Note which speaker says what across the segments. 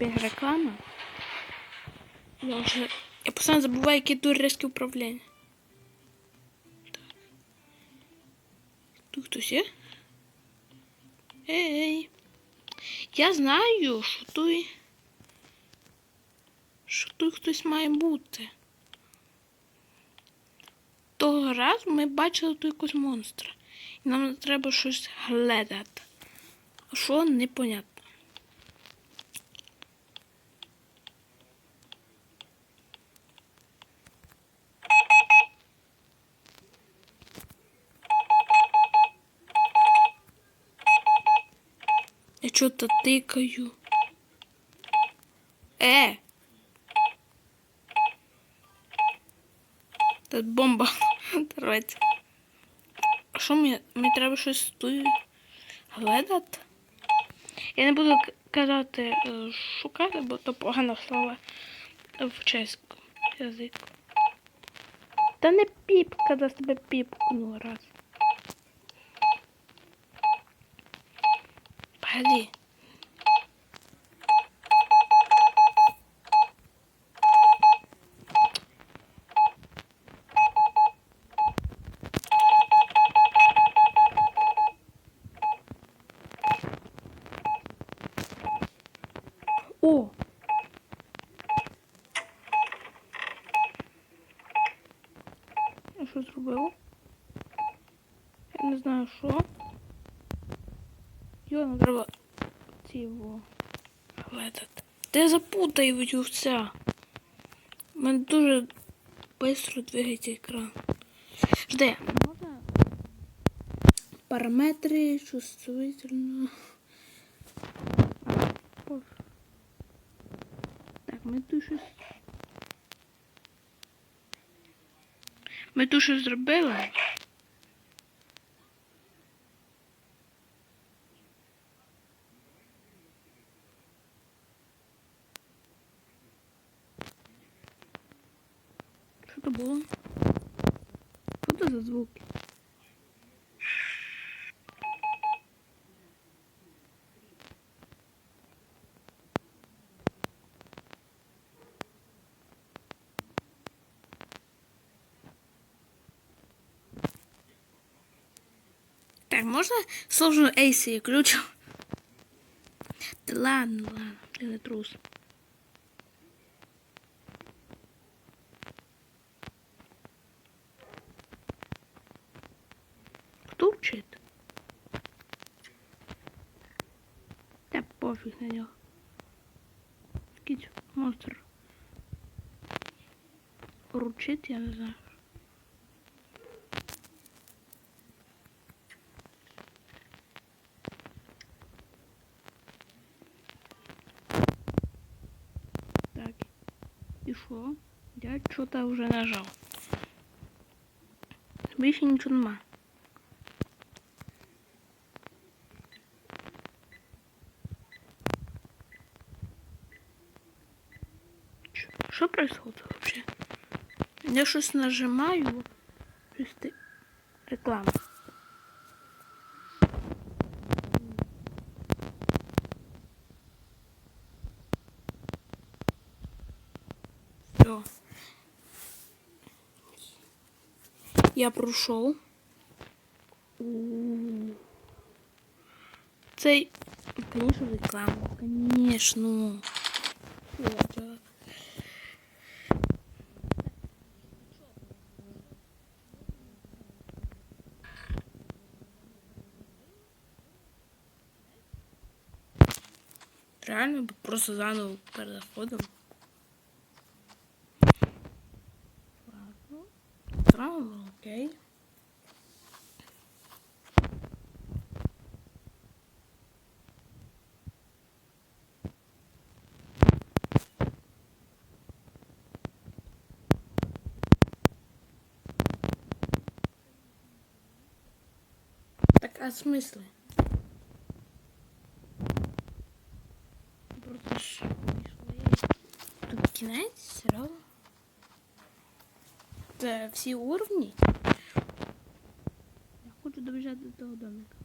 Speaker 1: опять реклама. Я вже. Я постійно забуваю, які тут резкі управління. Тут хтось є? Ей. Я знаю, що тут. Що тут хтось має бути. Того разу ми бачили тут якогось монстра. І нам треба щось глядати. А що непонятно. Что-то тыкаю. Э! Тут бомба дарується. А що мені? Мені треба щось тут глядати? Я не буду казати е, шукати, бо то погано слово в чеському язику. Та не піп, коли з тебе піпкнуло раз. Погоди. О! Я що? Я не знаю що. Йо, не треба ці його гледати. Де запутаю все. У мене дуже швидко двигається екран. Жди, можна параметри чувствительно. Боже. Так, ми тут щось. Ми тут щось зробили. Що то було? Що це за звуки? Так, можно сложную эйси ключ? Да ладно, ладно, не трус. Кто вчит? Да пофиг на него. Якийсь монстр. Ручить, я не знаю. Так. І що? Я что-то уже нажал. Більше нічого нема. Ч- Що происходит вообще? Я щось нажимаю. Ти... Реклама. Все. Я пройшов. У. Цей, конечно, реклама. Конечно. Ладно. Реально просто заново переходом. Ладно. Заново, окей. Так, а смыслы? Просто ж пішли. Тут кінець, серйозно? Це всі уровні? Я хочу добіжати до того домика.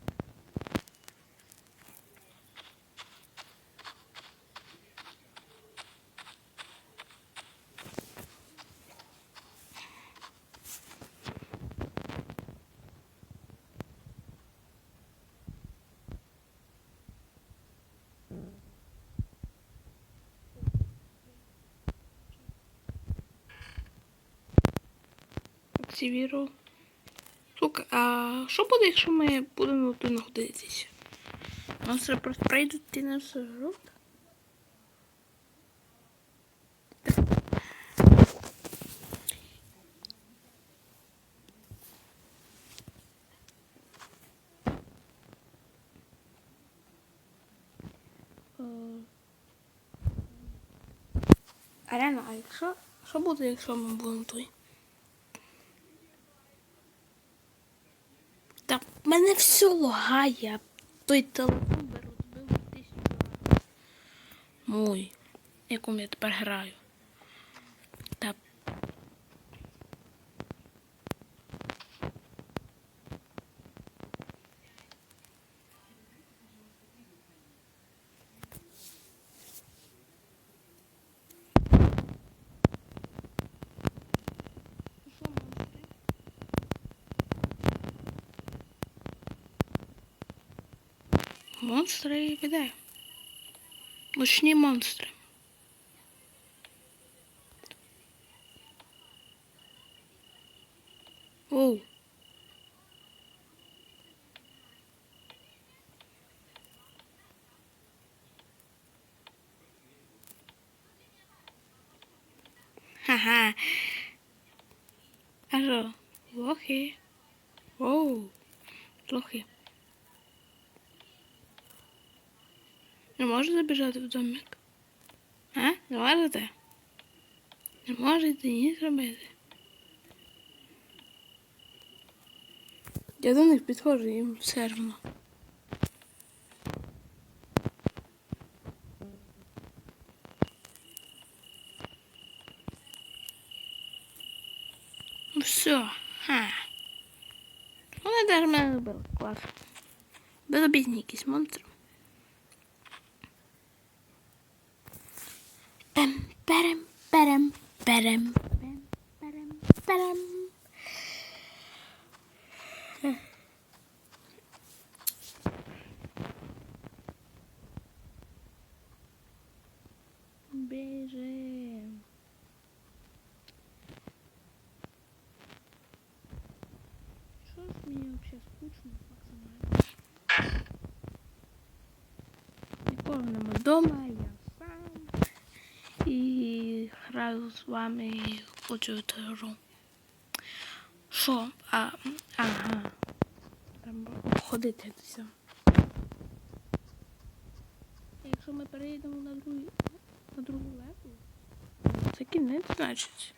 Speaker 1: Активірував. Сука, а що буде, якщо ми будемо тут знаходитися? Монстри просто прийдуть і нас сожруть? Е, А реально, а якщо. Що буде, якщо ми будемо тут? Та в мене все лагає. Той телефон би розбив тисячу. Мой, якому я тепер граю. Монстри іде. Ночні монстри. Оу. Ха-ха. А що? Лохи. Оу. Лохи. Не можете забіжати в домик? А? Не можете? Не можете ні зробити. Я до них підходжу, їм все одно. Ну все. Ха. Вони даже мене любили. Клас. Безобідні якісь монстри. Пем, перем, перем, перем, пем, перем, перем. Біжим. Що ж мені вообще скучно максимально? Нікого нема Граю з вами хочу гру. Що? А, ага. Треба обходити це все. Якщо ми перейдемо на другу на другу леву, це кінець, значить.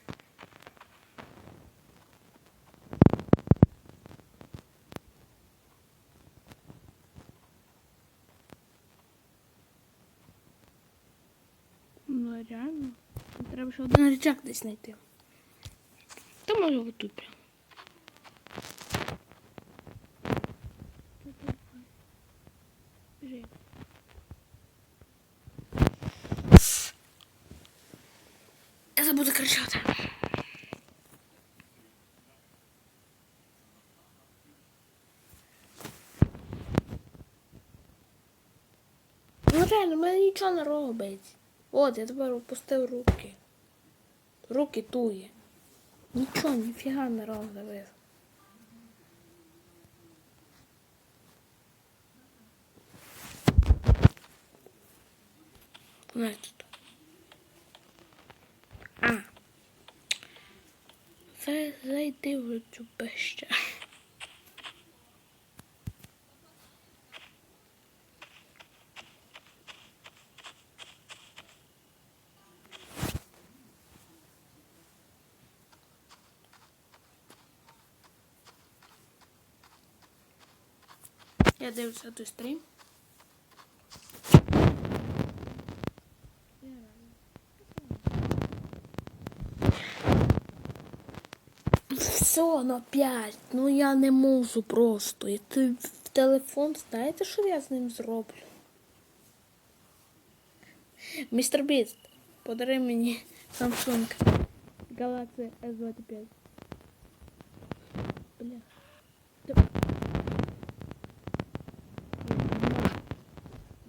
Speaker 1: Ну реально. Треба рычаг десь знайти. Та може отут прям. Біжи. Я забуду кричати. Ну реально, мене нічого не робить. От, я тепер опустив руки. Руки тує. Нічого, ніфіга не дивись. Значить. А. Це зайди в цю пещеру. Я дивлюся той стрім. Все на 5. Ну я не можу просто. І ти в телефон знаєте, що я з ним зроблю? Містер Біст, подари мені Samsung Galaxy S25. Бля.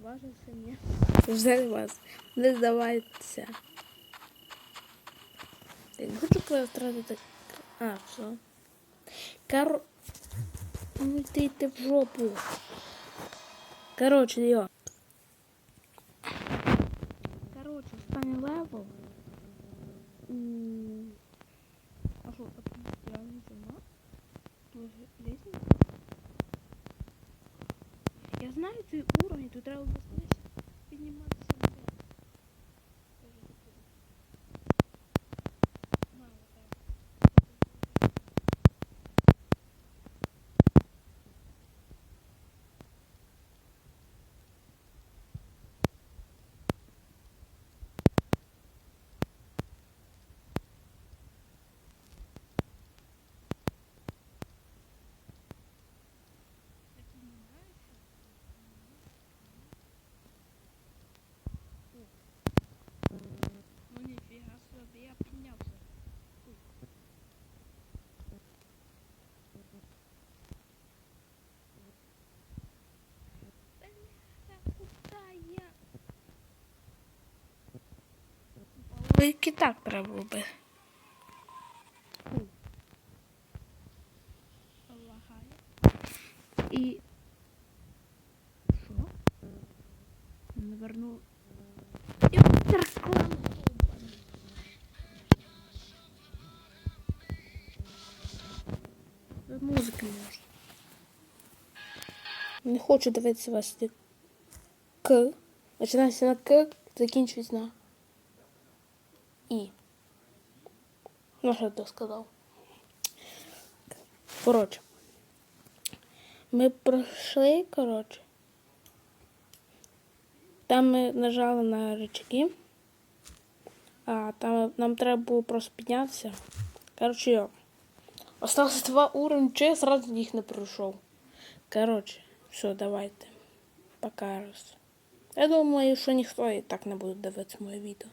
Speaker 1: Важився ні. Вже вас. Не здавайтеся. Я не хочу втратити. А, все. Кор... Ну ти йди в жопу. Короче, йо. Короче, останній левел. М, А що, а тут я нічого? Тут Я знаю цей уровень, тут треба підніматися Великий так треба би. Лагає. І. Що? Не вернув. І реклама. Тут музики можна. Не хочу дивитися вас ці К. Починається на К, закінчується на І. Ну, що ти сказав? Коротше. Ми пройшли, коротше. Там ми нажали на рычаги. А там нам треба було просто піднятися. Коротше, йо. Осталось два уровня, чи я сразу їх не пройшов. Коротше, все, давайте. Пока раз. Я думаю, що ніхто і так не буде дивитися моє відео.